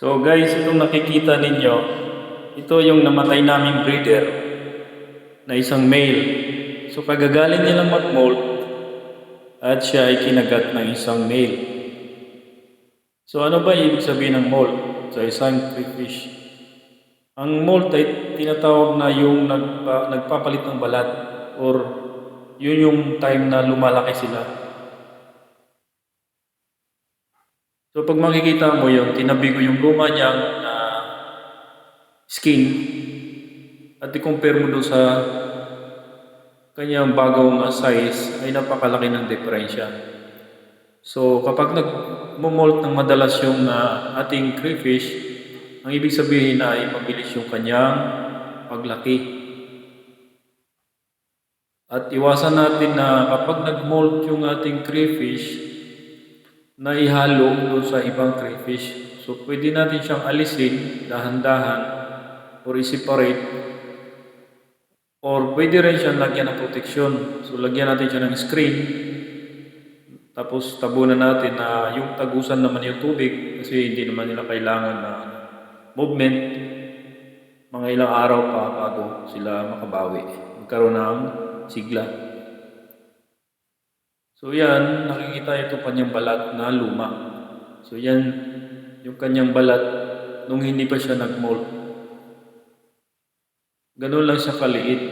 So guys, itong nakikita ninyo, ito yung namatay naming breeder na isang male. So kagagaling nilang mag-molt at siya ay kinagat ng isang male. So ano ba ibig sabihin ng molt sa isang crayfish? Ang molt ay tinatawag na yung nagpa, nagpapalit ng balat or yun yung time na lumalaki sila. So pag makikita mo yun, tinabi ko yung luma niyang ah, skin at i-compare mo doon sa kanyang bagong size ay napakalaki ng diferensya. So kapag nag-molt ng madalas yung ah, ating crayfish, ang ibig sabihin ay mabilis yung kanyang paglaki. At iwasan natin na kapag nag-molt yung ating crayfish, na ihalo doon sa ibang crayfish. So, pwede natin siyang alisin, dahan-dahan, or i-separate. Or pwede rin siyang lagyan ng protection. So, lagyan natin siya ng screen. Tapos, tabunan natin na yung tagusan naman yung tubig kasi hindi naman nila kailangan na movement. Mga ilang araw pa bago sila makabawi. Magkaroon ng sigla. So yan, nakikita ito kanyang balat na luma. So yan, yung kanyang balat nung hindi pa siya nag-molt. Ganun lang siya kaliit.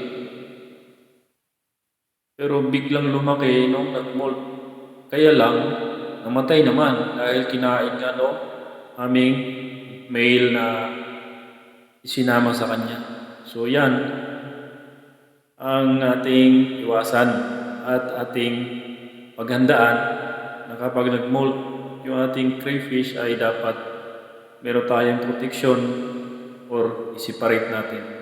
Pero biglang lumaki nung nag-molt. Kaya lang, namatay naman dahil kinain nga no, aming male na isinama sa kanya. So yan, ang ating iwasan at ating paghandaan na kapag nag-molt yung ating crayfish ay dapat meron tayong protection or i-separate natin.